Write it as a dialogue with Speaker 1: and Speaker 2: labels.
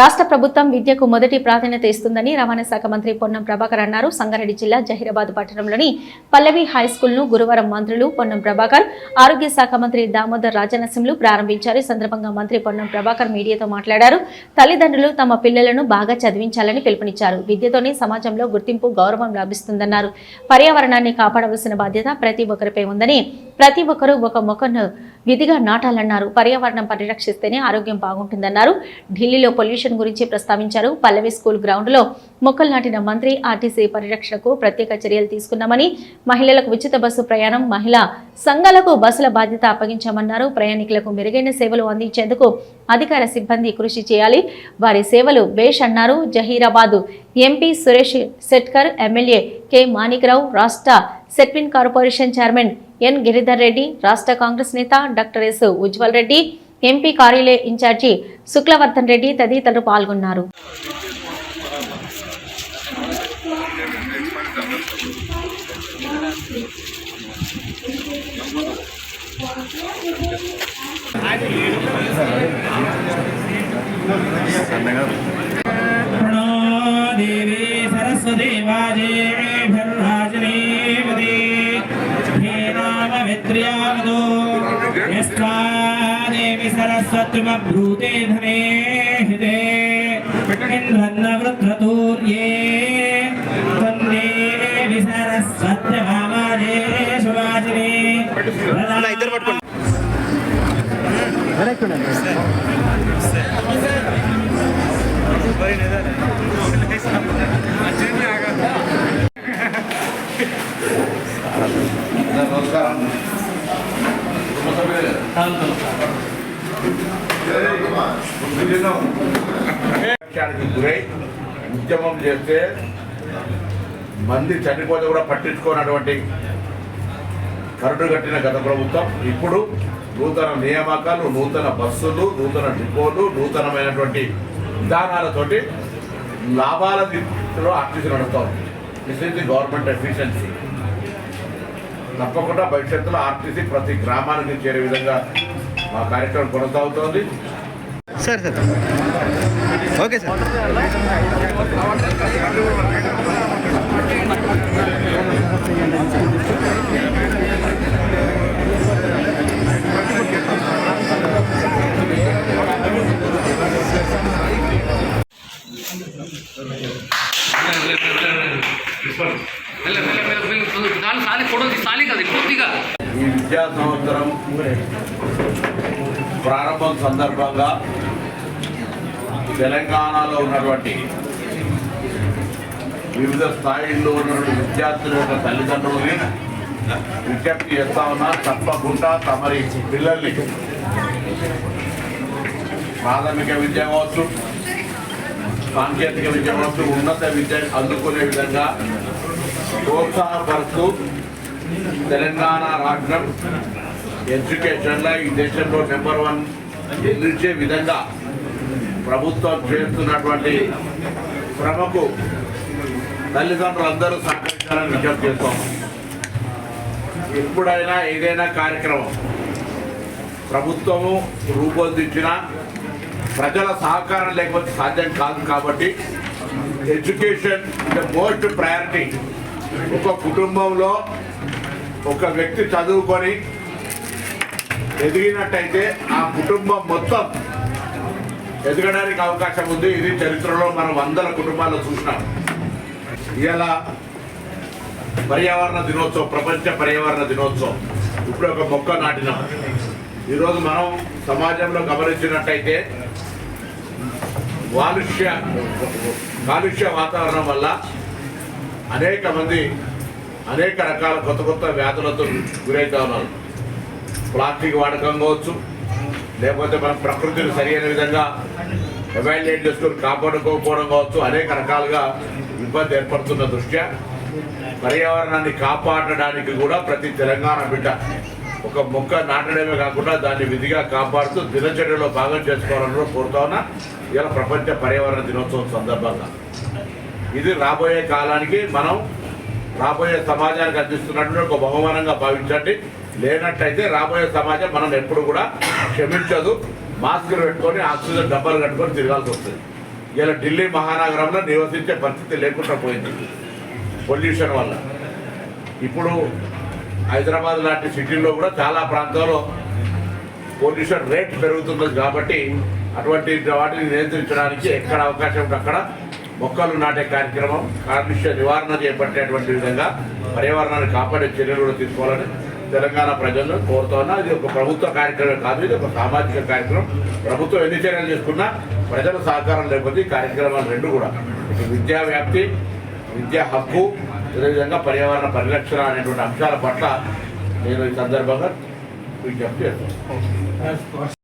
Speaker 1: రాష్ట్ర ప్రభుత్వం విద్యకు మొదటి ప్రాధాన్యత ఇస్తుందని రవాణా శాఖ మంత్రి పొన్నం ప్రభాకర్ అన్నారు. సంగారెడ్డి జిల్లా జహీరాబాద్ పట్టణంలోని పల్లవి హై స్కూల్ను గురువారం మంత్రులు పొన్నం ప్రభాకర్ ఆరోగ్య శాఖ మంత్రి దామోదర్ రాజనసింహులు ప్రారంభించారు. ఈ సందర్భంగా మంత్రి పొన్నం ప్రభాకర్ మీడియాతో మాట్లాడారు. తల్లిదండ్రులు తమ పిల్లలను బాగా చదివించాలని పిలుపునిచ్చారు. విద్యతోనే సమాజంలో గుర్తింపు గౌరవం లభిస్తుందన్నారు. పర్యావరణాన్ని కాపాడవలసిన బాధ్యత ప్రతి ఒక్కరిపై ఉందని ప్రతి ఒక్కరూ ఒక మొక్కను విధిగా నాటాలన్నారు. పర్యావరణం పరిరక్షిస్తేనే ఆరోగ్యం బాగుంటుందన్నారు. ఢిల్లీలో పొల్యూషన్ గురించి ప్రస్తావించారు. పల్లవి స్కూల్ గ్రౌండ్లో మొక్కలు నాటిన మంత్రి ఆర్టీసీ పరిరక్షణకు ప్రత్యేక చర్యలు తీసుకున్నామని మహిళలకు ఉచిత బస్సు ప్రయాణం మహిళా సంఘాలకు బస్సుల బాధ్యత అప్పగించామన్నారు. ప్రయాణికులకు మెరుగైన సేవలు అందించేందుకు అధికార సిబ్బంది కృషి చేయాలి. వారి సేవలు బేష్ అన్నారు. Zaheerabad MP Suresh Shetkar MLA K Manikrao రాష్ట్ర SETWIN corporation chairman N Giridhar Reddy రాష్ట్ర కాంగ్రెస్ నేత doctor S Ujwal Reddy MP కార్యాలయ ఇన్ఛార్జి శుక్లవర్ధన్ రెడ్డి తదితరులు పాల్గొన్నారు.
Speaker 2: సరస్వదేవాజే సత్రుమబ్రూతే ధనే హృదే ఇంద్రన్నవృత్రతూర్యే తందే విసరస్వత్రమామాజే సువాసిని
Speaker 3: ఇద్దరు పట్టుకోండి.
Speaker 4: నమస్కారం. గురై ఉద్యమం చేస్తే మంది చనిపోతే కూడా పట్టించుకోనటువంటి కరుడు కట్టిన గత ప్రభుత్వం. ఇప్పుడు నూతన నియామకాలు నూతన బస్సులు నూతన డిపోలు నూతనమైనటువంటి విధానాలతోటి లాభాల దిశలో ఆర్టీసీ నడుస్తాం this is the government efficiency తప్పకుండా భవిష్యత్తులో ఆర్టీసీ ప్రతి గ్రామానికి చేరే విధంగా మా కార్యక్రమం కొనసాగుతోంది.
Speaker 3: Sir sir. Okay sir.
Speaker 4: ఈ విద్యా సంవత్సరం ప్రారంభం సందర్భంగా తెలంగాణలో ఉన్నటువంటి వివిధ స్థాయిల్లో ఉన్నటువంటి విద్యార్థుల యొక్క తల్లిదండ్రులని విజ్ఞప్తి చేస్తా ఉన్నా తప్పకుండా తమరి పిల్లల్ని ప్రాథమిక విద్య కావచ్చు సాంకేతిక విద్య కావచ్చు ఉన్నత విద్య అందుకునే విధంగా ప్రోత్సాహపరుస్తూ తెలంగాణ రాష్ట్రం ఎడ్యుకేషన్లో ఈ దేశంలో నెంబర్ వన్ నిలిచే విధంగా ప్రభుత్వం చేస్తున్నటువంటి శ్రమకు తల్లిదండ్రులందరూ సహకరించాలని విజ్ఞప్తి చేస్తాం. ఎప్పుడైనా ఏదైనా కార్యక్రమం ప్రభుత్వము రూపొందించిన ప్రజల సహకారం లేకపోతే సాధ్యం కాదు కాబట్టి ఎడ్యుకేషన్ ద మోస్ట్ ప్రయారిటీ ఒక కుటుంబంలో ఒక వ్యక్తి చదువుకొని ఎదిగినట్టయితే ఆ కుటుంబం మొత్తం ఎదగడానికి అవకాశం ఉంది. ఇది చరిత్రలో మనం వందల కుటుంబాలు చూసినాం. ఇలా పర్యావరణ దినోత్సవం ప్రపంచ పర్యావరణ దినోత్సవం. ఇప్పుడు ఒక మొక్క నాటినాం. ఈరోజు మనం సమాజంలో గమనించినట్టయితే కాలుష్య కాలుష్య వాతావరణం వల్ల అనేక మంది అనేక రకాల కొత్త కొత్త వ్యాధులతో గురవుతా ఉన్నారు. ప్లాస్టిక్ వాడకం కావచ్చు లేకపోతే మనం ప్రకృతిని సరైన విధంగా ఎవాల్యుయేట్ చేసుకొని కాపాడుకోకపోవడం కావచ్చు అనేక రకాలుగా ఇబ్బంది ఏర్పడుతున్న దృష్ట్యా పర్యావరణాన్ని కాపాడడానికి కూడా ప్రతి తెలంగాణ బిడ్డ ఒక మొక్క నాటడమే కాకుండా దాన్ని విధిగా కాపాడుతూ దినచర్యలో భాగం చేసుకోవాలని కోరుతా ఉన్నా. ఇలా ప్రపంచ పర్యావరణ దినోత్సవం సందర్భంగా. ఇది రాబోయే కాలానికి మనం రాబోయే సమాజానికి అందిస్తున్నటువంటి ఒక బహుమానంగా భావించండి. లేనట్టయితే రాబోయే సమాజం మనం ఎప్పుడు కూడా క్షమించదు. మాస్కులు పెట్టుకొని ఆక్సిజన్ డబ్బాలు కట్టుకొని తిరగాల్సి వస్తుంది. ఇలా ఢిల్లీ మహానగరంలో నివసించే పరిస్థితి లేకుండా పోయింది. పొల్యూషన్ వల్ల. ఇప్పుడు హైదరాబాద్ లాంటి సిటీల్లో కూడా చాలా ప్రాంతాల్లో పొల్యూషన్ రేట్ పెరుగుతున్నది కాబట్టి అటువంటి వాటిని నియంత్రించడానికి ఎక్కడ అవకాశం ఉంటే అక్కడ మొక్కలు నాటే కార్యక్రమం కాలుష్య నివారణ చేపట్టేటువంటి విధంగా పర్యావరణాన్ని కాపాడే చర్యలు కూడా తీసుకోవాలని తెలంగాణ ప్రజలను కోరుతున్నా ఇది ఒక ప్రభుత్వ కార్యక్రమం కాదు ఇది ఒక సామాజిక కార్యక్రమం. ప్రభుత్వం ఎన్ని చర్యలు తీసుకున్నా ప్రజల సహకారం లేకపోతే ఈ కార్యక్రమాలు రెండు కూడా. విద్యా వ్యాప్తి విద్యా హక్కు అదేవిధంగా పర్యావరణ పరిరక్షణ అనేటువంటి అంశాల పట్ల నేను ఈ సందర్భంగా విజ్ఞప్తి చేస్తాను